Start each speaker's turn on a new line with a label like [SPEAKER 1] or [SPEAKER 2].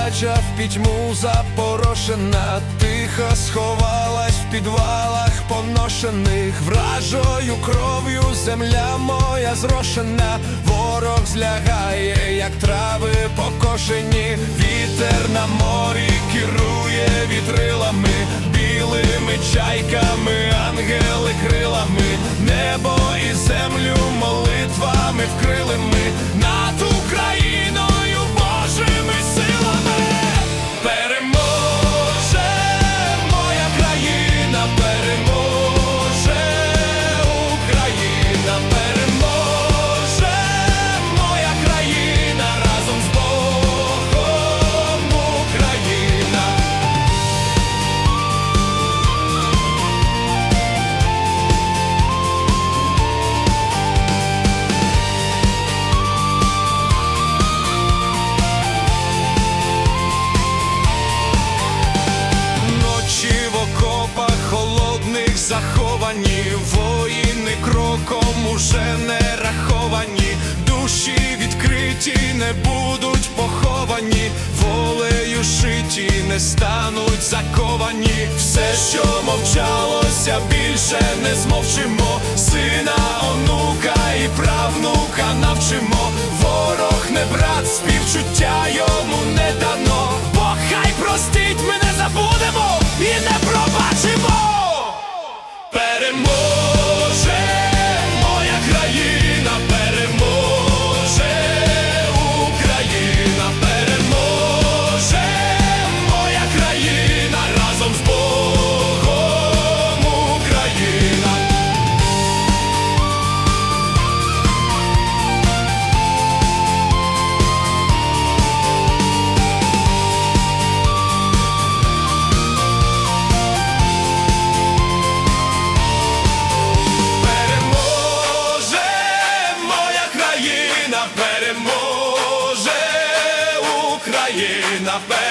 [SPEAKER 1] Втеча в пітьму запорошена, тихо сховалась в підвалах поношених, вражою кров'ю земля моя зрошена, ворог злягає, як трави покошені, вітер на морі керує вітрилами, білими чайками, ангели крилами, небо і землю уже не раховані, душі відкриті не будуть поховані, волею шиті не стануть заковані. Все, що мовчалося, більше не змовчимо. Сина, онука і правнука навчимо. Ворог не брат, співчуття la paix.